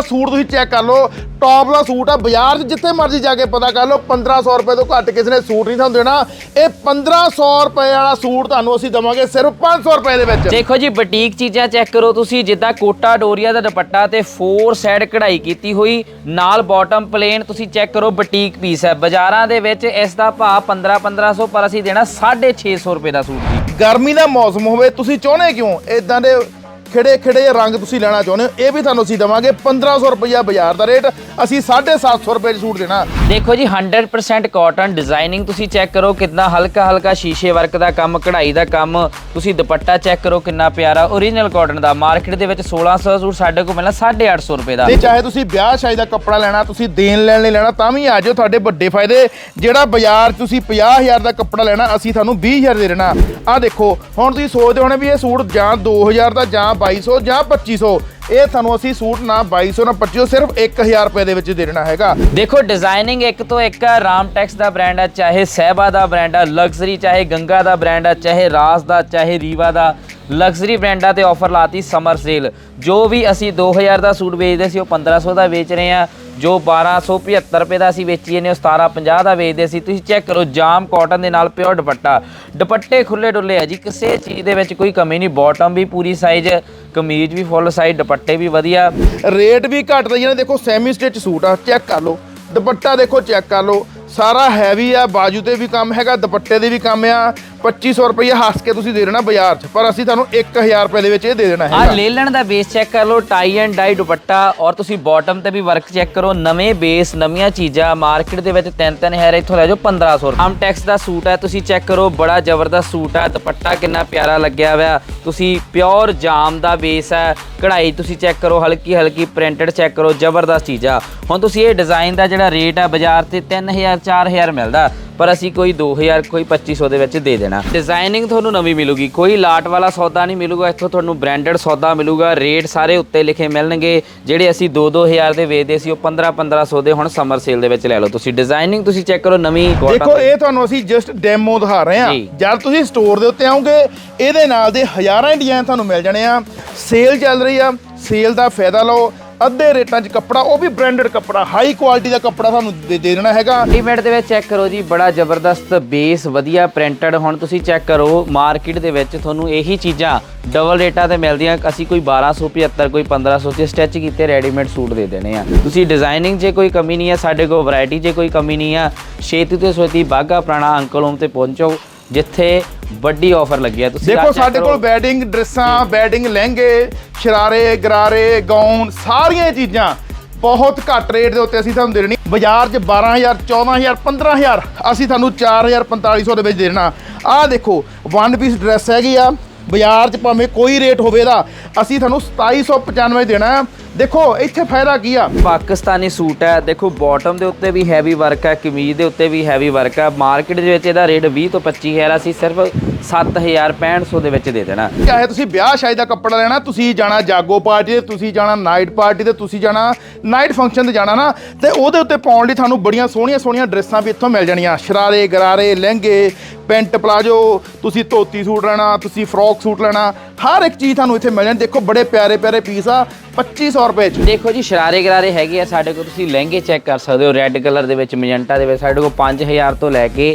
ਆ ਸੂਟ ਤੁਸੀਂ ਚੈੱਕ ਕਰ ਲਓ ਟੌਪ ਦਾ ਸੂਟ ਆ ਬਾਜ਼ਾਰ 'ਚ ਜਿੱਥੇ ਮਰਜ਼ੀ ਜਾ ਕੇ ਪਤਾ ਕਰ ਲਓ 1500 ਰੁਪਏ ਤੋਂ ਘੱਟ ਕਿਸੇ ਨੇ ਸੂਟ ਨਹੀਂ ਤੁਹਾਨੂੰ ਦੇਣਾ। ਇਹ 1500 ਰੁਪਏ ਵਾਲਾ ਸੂਟ ਤੁਹਾਨੂੰ ਅਸੀਂ ਦਵਾਂਗੇ ਸਿਰਫ 500 ਰੁਪਏ ਦੇ ਵਿੱਚ। ਦੇਖੋ ਜੀ ਬੁਟੀਕ ਚੀਜ਼ਾਂ ਚੈੱਕ ਕਰੋ ਤੁਸੀਂ ਜਿੱਦਾਂ ਕੋਟਾ ਡੋਰੀਆ ਦਾ ਦੁਪੱਟਾ ਤੇ 4 ਸਾਈਡ ਕਢਾਈ ਕੀਤੀ ਹੋਈ ਨਾਲ ਬਾਟਮ ਪਲੇਨ ਤੁਸੀਂ ਚੈੱਕ ਕਰੋ ਬੁਟੀਕ ਪੀਸ ਹੈ। ਬਾਜ਼ਾਰਾਂ ਦੇ ਵਿੱਚ ਇਸ ਦਾ ਭਾਅ 15 1500 ਪਰ ਅਸੀਂ ਦੇਣਾ 650 ਰੁਪਏ ਦਾ ਸੂਟ ਜੀ। ਗਰਮੀ ਦਾ ਮੌਸਮ ਹੋਵੇ ਤੁਸੀਂ ਚਾਹੁੰਦੇ ਕਿਉਂ? ਇਦਾਂ ਦੇ ਖਿੜੇ ਖਿੜੇ ਰੰਗ ਤੁਸੀਂ ਲੈਣਾ ਚਾਹੁੰਦੇ ਹੋ ਇਹ ਵੀ ਤੁਹਾਨੂੰ ਅਸੀਂ ਦਵਾਂਗੇ 1500 ਰੁਪਇਆ ਬਾਜ਼ਾਰ ਦਾ ਰੇਟ ਅਸੀਂ 750 ਰੁਪਏ 'ਚ ਸੂਟ ਦੇਣਾ। ਦੇਖੋ ਜੀ 100% ਕਾਟਨ ਡਿਜ਼ਾਈਨਿੰਗ ਤੁਸੀਂ ਚੈੱਕ ਕਰੋ ਕਿੰਨਾ ਹਲਕਾ ਹਲਕਾ ਸ਼ੀਸ਼ੇ ਵਰਕ ਦਾ ਕੰਮ ਕਢਾਈ ਦਾ ਕੰਮ ਤੁਸੀਂ ਦੁਪੱਟਾ ਚੈੱਕ ਕਰੋ ਕਿੰਨਾ ਪਿਆਰਾ ਓਰੀਜਨਲ ਕਾਟਨ ਦਾ ਮਾਰਕੀਟ ਦੇ ਵਿੱਚ 1600 ਸੂਟ ਸਾਡੇ ਕੋਲ ਮਿਲਣਾ 850 ਰੁਪਏ ਦਾ। ਤੇ ਚਾਹੇ ਤੁਸੀਂ ਵਿਆਹ ਸ਼ਾਦੀ ਦਾ ਕੱਪੜਾ ਲੈਣਾ ਤੁਸੀਂ ਦੇਣ ਲੈਣ ਲਈ ਲੈਣਾ ਤਾਂ ਵੀ ਆ ਜਾਓ ਤੁਹਾਡੇ ਵੱਡੇ ਫਾਇਦੇ। ਜਿਹੜਾ ਬਾਜ਼ਾਰ ਤੁਸੀਂ 50000 ਦਾ ਕੱਪੜਾ ਲੈਣਾ ਅਸੀਂ ਤੁਹਾਨੂੰ 20000 ਦੇ ਦੇਣਾ। ਆ ਦੇਖੋ ਹੁਣ ਤੁਸੀਂ ਸੋਚਦੇ ਹੋਣੇ ਵੀ ਇਹ ਸੂਟ ਜਾਂ 2000 ਦਾ ਜਾਂ 2200 ਜਾਂ 2500 ਇਹ ਤੁਹਾਨੂੰ ਅਸੀਂ ਸੂਟ ਨਾ 2200 ਨਾ 2500 ਸਿਰਫ 1000 ਰੁਪਏ ਦੇ ਵਿੱਚ ਦੇ ਦੇਣਾ ਹੈਗਾ। ਦੇਖੋ ਡਿਜ਼ਾਈਨਿੰਗ ਇੱਕ ਤੋਂ ਇੱਕ ਹੈ ਰਾਮਟੈਕਸ ਦਾ ਬ੍ਰਾਂਡ ਆ, ਚਾਹੇ ਸਹਿਬਾ ਦਾ ਬ੍ਰਾਂਡ ਆ ਲਗਜ਼ਰੀ ਚਾਹੇ ਗੰਗਾ ਦਾ ਬ੍ਰਾਂਡ ਆ, ਚਾਹੇ ਰਾਸ ਦਾ, ਚਾਹੇ ਰੀਵਾ ਦਾ। ਲਗਜ਼ਰੀ ਬ੍ਰਾਂਡਾਂ ਤੇ ਆਫਰ ਲਾਤੀ ਸਮਰ ਸੇਲ। ਜੋ ਵੀ ਅਸੀਂ 2000 ਦਾ ਸੂਟ ਵੇਚਦੇ ਸੀ, ਉਹ 1500 ਦਾ ਵੇਚ ਰਹੇ ਆ ਜੋ 1275 ਰੁਪਏ ਦਾ ਅਸੀਂ ਵੇਚੀਏ ਨੇ, ਉਹ 1750 ਦਾ ਵੇਚਦੇ ਸੀ। ਤੁਸੀਂ ਚੈੱਕ ਕਰੋ, ਜਾਮ ਕਾਟਨ ਦੇ ਨਾਲ ਪਿਓਰ ਦੁਪੱਟਾ। ਦੁਪੱਟੇ ਖੁੱਲੇ ਡੁੱਲੇ ਆ ਜੀ, ਕਿਸੇ ਚੀਜ਼ ਦੇ ਵਿੱਚ ਕੋਈ ਕਮੀ ਨਹੀਂ। ਬਾਟਮ ਵੀ ਪੂਰੀ ਸਾਈਜ਼ ਕਮੀਜ਼ ਵੀ ਫੁੱਲ ਸਾਈਜ਼ ਦੁਪੱਟੇ ਵੀ ਵਧੀਆ। ਰੇਟ ਵੀ ਘੱਟ ਰਹੀ ਜਿਹਨੇ ਦੇਖੋ ਸੈਮੀ ਸਟਿਚ ਸੂਟ ਆ, ਚੈੱਕ ਕਰ ਲਓ। ਦੁਪੱਟਾ ਦੇਖੋ, ਚੈੱਕ ਕਰ ਲਓ। ਸਾਰਾ ਹੈਵੀ ਆ, ਬਾਜੂ ਤੇ ਵੀ ਕੰਮ ਹੈਗਾ, ਦੁਪੱਟੇ ਦੇ ਵੀ ਕੰਮ ਆ। 2500 ਰੁਪਏ ਹੱਸ ਕੇ ਤੁਸੀਂ ਦੇ ਦੇਣਾ ਬਾਜ਼ਾਰ 'ਚ ਪਰ ਅਸੀਂ ਤੁਹਾਨੂੰ 1000 ਰੁਪਏ ਦੇ ਵਿੱਚ ਇਹ ਦੇ ਦੇਣਾ ਆ ਹੈਗਾ। ਲੇਲਣ ਦਾ ਬੇਸ ਚੈੱਕ ਕਰ ਲਓ ਟਾਈ ਐਂਡ ਡਾਈ ਦੁਪੱਟਾ ਔਰ ਤੁਸੀਂ ਬਾਟਮ ਤੇ ਵੀ ਵਰਕ ਚੈੱਕ ਕਰੋ ਨਵੇਂ ਬੇਸ ਨਵੀਆਂ ਚੀਜ਼ਾਂ ਮਾਰਕੀਟ ਦੇ ਵਿੱਚ ਤਿੰਨ ਤਿੰਨ ਹਜ਼ਾਰ ਇੱਥੋਂ ਲੈ ਜਾਓ 1500 ਆਮ ਟੈਕਸ ਦਾ ਸੂਟ ਹੈ ਤੁਸੀਂ ਚੈੱਕ ਕਰੋ ਬੜਾ ਜ਼ਬਰਦਸਤ ਸੂਟ ਹੈ ਦੁਪੱਟਾ ਕਿੰਨਾ ਪਿਆਰਾ ਲੱਗਿਆ ਹੋਇਆ। ਤੁਸੀਂ ਪਿਓਰ ਜਾਮ ਦਾ ਬੇਸ ਹੈ ਕਢਾਈ ਤੁਸੀਂ ਚੈੱਕ ਕਰੋ ਹਲਕੀ ਹਲਕੀ ਪ੍ਰਿੰਟਡ ਚੈੱਕ ਕਰੋ ਜ਼ਬਰਦਸਤ ਚੀਜ਼। ਆ ਹੁਣ ਤੁਸੀਂ ਇਹ ਡਿਜ਼ਾਈਨ ਦਾ ਜਿਹੜਾ ਰੇਟ ਹੈ ਬਾਜ਼ਾਰ ਤੇ 3000 4000 ਮਿਲਦਾ। ਪਰ ਅਸੀਂ ਕੋਈ 2000 ਕੋਈ 2500 ਦੇ ਵਿੱਚ ਦੇ ਦੇਣਾ। ਡਿਜ਼ਾਈਨਿੰਗ ਤੁਹਾਨੂੰ ਨਵੀਂ ਮਿਲੂਗੀ। ਕੋਈ ਲਾਟ ਵਾਲਾ ਸੌਦਾ ਨਹੀਂ ਮਿਲੂਗਾ। ਇੱਥੋਂ ਤੁਹਾਨੂੰ ਬ੍ਰਾਂਡਡ ਸੌਦਾ ਮਿਲੂਗਾ। ਰੇਟ ਸਾਰੇ ਉੱਤੇ ਲਿਖੇ ਮਿਲਣਗੇ। ਜਿਹੜੇ ਅਸੀਂ 2-2000 ਦੇ ਵੇਚਦੇ ਸੀ ਉਹ 15-1500 ਦੇ ਹੁਣ ਸਮਰ ਸੇਲ ਦੇ ਵਿੱਚ ਲੈ ਲਓ। ਤੁਸੀਂ ਡਿਜ਼ਾਈਨਿੰਗ ਤੁਸੀਂ ਚੈੱਕ ਕਰੋ ਨਵੀਂ ਦੇਖੋ ਇਹ ਤੁਹਾਨੂੰ ਅਸੀਂ ਜਸਟ ਡੈਮੋ ਦਿਖਾ ਰਹੇ ਹਾਂ। ਜਦ ਤੁਸੀਂ ਸਟੋਰ ਦੇ ਉੱਤੇ ਆਓਗੇ ਇਹਦੇ ਨਾਲ ਦੇ ਹਜ਼ਾਰਾਂ ਡਿਜ਼ਾਈਨ ਤੁਹਾਨੂੰ ਮਿਲ ਜਾਣੇ ਆ। ਸੇਲ ਚੱਲ ਰਹੀ ਆ। ਸੇਲ ਦਾ ਫਾਇਦਾ ਲਓ। ਅੱਧੇ ਰੇਟਾਂ 'ਚ ਕੱਪੜਾ, ਉਹ ਵੀ ਬ੍ਰਾਂਡਡ ਕੱਪੜਾ ਹਾਈ ਕੁਆਲਿਟੀ ਦਾ ਕੱਪੜਾ ਤੁਹਾਨੂੰ ਦੇ ਦੇਣਾ ਹੈਗਾ। ਰੈਡੀਮੇਡ ਦੇ ਵਿੱਚ ਚੈੱਕ ਕਰੋ ਜੀ, ਬੜਾ ਜ਼ਬਰਦਸਤ ਬੇਸ ਵਧੀਆ ਪ੍ਰਿੰਟਡ ਹੁਣ ਤੁਸੀਂ ਚੈੱਕ ਕਰੋ ਮਾਰਕੀਟ ਦੇ ਵਿੱਚ ਤੁਹਾਨੂੰ ਇਹੀ ਚੀਜ਼ਾਂ ਡਬਲ ਰੇਟਾਂ ਤੇ ਮਿਲਦੀਆਂ, ਅਸੀਂ ਕੋਈ 1275 ਕੋਈ 1500 ਤੇ ਸਟਿਚ ਕੀਤੇ ਰੈਡੀਮੇਡ ਸੂਟ ਦੇ ਦੇਣੇ ਆ। ਤੁਸੀਂ ਡਿਜ਼ਾਈਨਿੰਗ 'ਚ ਕੋਈ ਕਮੀ ਨਹੀਂ ਆ, ਸਾਡੇ ਕੋਲ ਵੈਰਾਈਟੀ 'ਚ ਕੋਈ ਕਮੀ ਨਹੀਂ ਆ, ਛੇਤੀ ਤੋਂ ਛੇਤੀ ਬਾਗਾ ਪੁਰਾਣਾ ਅੰਕਲ ਹੋਮ ਤੇ ਪਹੁੰਚੋ, ਜਿੱਥੇ ਵੱਡੀ ਆਫਰ ਲੱਗੀ ਆ। ਤੁਸੀਂ ਦੇਖੋ ਸਾਡੇ ਕੋਲ। ਵੈਡਿੰਗ ਡਰੈਸਾਂ ਵੈਡਿੰਗ ਲਹਿੰਗੇ ਸ਼ਰਾਰੇ ਗਰਾਰੇ ਗਾਊਨ ਸਾਰੀਆਂ ਚੀਜ਼ਾਂ। ਬਹੁਤ ਘੱਟ ਰੇਟ ਦੇ ਉੱਤੇ ਅਸੀਂ ਤੁਹਾਨੂੰ ਦੇ ਦੇਣੀ। ਬਾਜ਼ਾਰ 'ਚ 12000 14000 15000 ਅਸੀਂ ਤੁਹਾਨੂੰ 4000 4500 ਦੇ ਵਿੱਚ ਦੇਣਾ। ਆਹ ਦੇਖੋ ਵਨ ਪੀਸ ਡਰੈਸ ਹੈਗੀ ਆ। ਬਾਜ਼ਾਰ 'ਚ ਭਾਵੇਂ ਕੋਈ ਰੇਟ ਹੋਵੇ ਦਾ ਅਸੀਂ ਤੁਹਾਨੂੰ 2795 ਦੇਣਾ। ਹੈ। ਦੇਖੋ ਇੱਥੇ ਫਾਇਦਾ ਕੀ ਆ? ਪਾਕਿਸਤਾਨੀ ਸੂਟ ਹੈ ਦੇਖੋ ਬਾਟਮ ਦੇ ਉੱਤੇ ਵੀ ਹੈਵੀ ਵਰਕ ਹੈ ਕਮੀਜ਼ ਦੇ ਉੱਤੇ ਵੀ ਹੈਵੀ ਵਰਕ ਹੈ। ਮਾਰਕੀਟ ਦੇ ਵਿੱਚ ਇਹਦਾ ਰੇਟ 20 ਤੋਂ 25000 ਅਸੀਂ ਸਿਰਫ 7500 ਦੇ ਵਿੱਚ ਦੇ ਦੇਣਾ। ਚਾਹੇ ਤੁਸੀਂ ਵਿਆਹ ਸ਼ਾਦੀ ਦਾ ਕੱਪੜਾ ਲੈਣਾ ਤੁਸੀਂ ਜਾਣਾ ਜਾਗੋ ਪਾਰਟੀ ਤੇ ਤੁਸੀਂ ਜਾਣਾ ਨਾਈਟ ਪਾਰਟੀ ਤੇ ਤੁਸੀਂ ਜਾਣਾ ਨਾਈਟ ਫੰਕਸ਼ਨ ਤੇ ਜਾਣਾ ਨਾ ਤੇ ਉਹਦੇ ਉੱਤੇ ਪਾਉਣ ਲਈ ਤੁਹਾਨੂੰ ਬੜੀਆਂ ਸੋਹਣੀਆਂ ਸੋਹਣੀਆਂ ਡਰੈਸਾਂ ਵੀ ਇੱਥੋਂ ਮਿਲ ਜਾਣੀਆਂ। ਸ਼ਰਾਰੇ ਗਰਾਰੇ ਲਹਿੰਗੇ ਪੈਂਟ ਪਲਾਜੋ ਤੁਸੀਂ ਧੋਤੀ ਸੂਟ ਲੈਣਾ ਤੁਸੀਂ ਫਰੋਕ ਸੂਟ ਲੈਣਾ ਹਰ ਇੱਕ ਚੀਜ਼ ਤੁਹਾਨੂੰ ਇੱਥੇ ਮਿਲ ਜਾਣੀ। ਦੇਖੋ ਬੜੇ ਪਿਆਰੇ ਪਿਆਰੇ ਪੀਸ ਆ 2500 ਰੁਪਏ ਚ। ਦੇਖੋ ਜੀ ਸ਼ਰਾਰੇ ਗਰਾਰੇ ਹੈਗੇ ਆ ਸਾਡੇ ਕੋਲ ਤੁਸੀਂ ਲਹਿੰਗੇ ਚੈੱਕ ਕਰ ਸਕਦੇ ਹੋ ਰੈੱਡ ਕਲਰ ਦੇ ਵਿੱਚ ਮੈਜੈਂਟਾ ਦੇ ਵਿੱਚ ਸਾਡੇ ਕੋਲ 5000 ਤੋਂ ਲੈ ਕੇ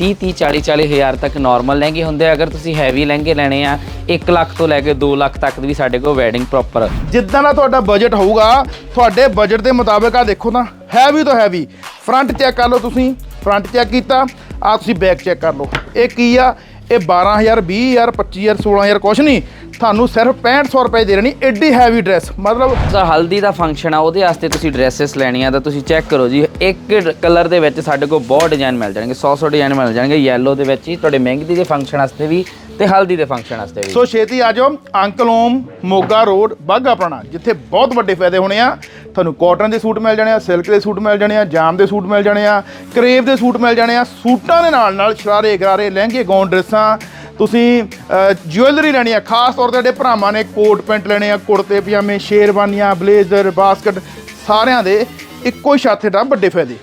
30 30 40 40 ਹਜ਼ਾਰ ਤੱਕ ਨਾਰਮਲ ਲਹਿੰਗੇ ਹੁੰਦੇ ਆ। ਅਗਰ ਤੁਸੀਂ ਹੈਵੀ ਲਹਿੰਗੇ ਲੈਣੇ ਆ 1 ਲੱਖ ਤੋਂ ਲੈ ਕੇ 2 ਲੱਖ ਤੱਕ ਵੀ ਸਾਡੇ ਕੋਲ ਵੈਡਿੰਗ ਪ੍ਰੋਪਰ ਜਿੱਦਾਂ ਦਾ ਤੁਹਾਡਾ ਬਜਟ ਹੋਊਗਾ ਤੁਹਾਡੇ ਬਜਟ ਦੇ ਮੁਤਾਬਕ ਆ ਦੇਖੋ ਨਾ ਹੈਵੀ ਤੋਂ ਹੈਵੀ ਫਰੰਟ ਚੈੱਕ ਕਰ ਲਓ ਤੁਸੀਂ ਫਰੰਟ ਚੈੱਕ ਕੀਤਾ ਆ ਤੁਸੀਂ ਬੈਕ ਚੈੱਕ ਕਰ ਲਓ। ਇਹ ਕੀ ਆ? ਇਹ 12000 20000 25000 16000 ਕੁਛ ਨਹੀਂ। ਤੁਹਾਨੂੰ ਸਿਰਫ 6500 ਰੁਪਏ ਦੇ ਦੇਣੀ ਐਡੀ ਹੈਵੀ ਡਰੈਸ ਮਤਲਬ ਸਰ ਹਲਦੀ ਦਾ ਫੰਕਸ਼ਨ ਆ ਉਹਦੇ ਵਾਸਤੇ ਤੁਸੀਂ ਡਰੈਸਸ ਲੈਣੀਆਂ ਤਾਂ ਤੁਸੀਂ ਚੈੱਕ ਕਰੋ ਜੀ ਇੱਕ ਕਲਰ ਦੇ ਵਿੱਚ ਸਾਡੇ ਕੋਲ ਬਹੁਤ ਡਿਜ਼ਾਈਨ ਮਿਲ ਜਾਣਗੇ 100 100 ਡਿਜ਼ਾਈਨ ਮਿਲ ਜਾਣਗੇ ਯੈਲੋ ਦੇ ਵਿੱਚ ਹੀ ਤੁਹਾਡੇ ਮਹਿੰਦੀ ਦੇ ਫੰਕਸ਼ਨ ਵਾਸਤੇ ਵੀ ਤੇ ਹਲਦੀ ਦੇ ਫੰਕਸ਼ਨ ਵਾਸਤੇ ਵੀ। ਸੋ ਛੇਤੀ ਆ ਜਾਓ ਅੰਕਲ ਓਮ ਮੋਗਾ ਰੋਡ ਬਾਗਾ ਪੁਰਾਣਾ ਜਿੱਥੇ ਬਹੁਤ ਵੱਡੇ ਫਾਇਦੇ ਹੋਣੇ ਆ। ਤੁਹਾਨੂੰ ਕਾਟਨ ਦੇ ਸੂਟ ਮਿਲ ਜਾਣੇ ਆ ਸਿਲਕ ਦੇ ਸੂਟ ਮਿਲ ਜਾਣੇ ਆ ਜਾਮ ਦੇ ਸੂਟ ਮਿਲ ਜਾਣੇ ਆ ਕਰੇਵ ਦੇ ਸੂਟ ਮਿਲ ਜਾਣੇ ਆ। ਸੂਟਾਂ ਦੇ ਨਾਲ ਨਾਲ ਸ਼ਰਾਰੇ ਗਰਾਰੇ ਲਹਿੰਗੇ ਗੌਨ ਡਰੈਸਾਂ ਤੁਸੀਂ ਜੁਐਲਰੀ ਲੈਣੀ ਆ ਖਾਸ ਤੌਰ ਤੇ ਸਾਡੇ ਭਰਾਵਾਂ ਨੇ ਕੋਟ ਪੈਂਟ ਲੈਣੇ ਆ, ਕੁੜਤੇ, ਪਜਾਮੇ, ਸ਼ੇਰਵਾਨੀਆਂ, ਬਲੇਜ਼ਰ, ਬਾਸਕਟ, ਸਾਰਿਆਂ ਦੇ ਇੱਕੋ ਹੀ ਛੱਤ ਹੇਠਾਂ ਵੱਡੇ ਫਾਇਦੇ।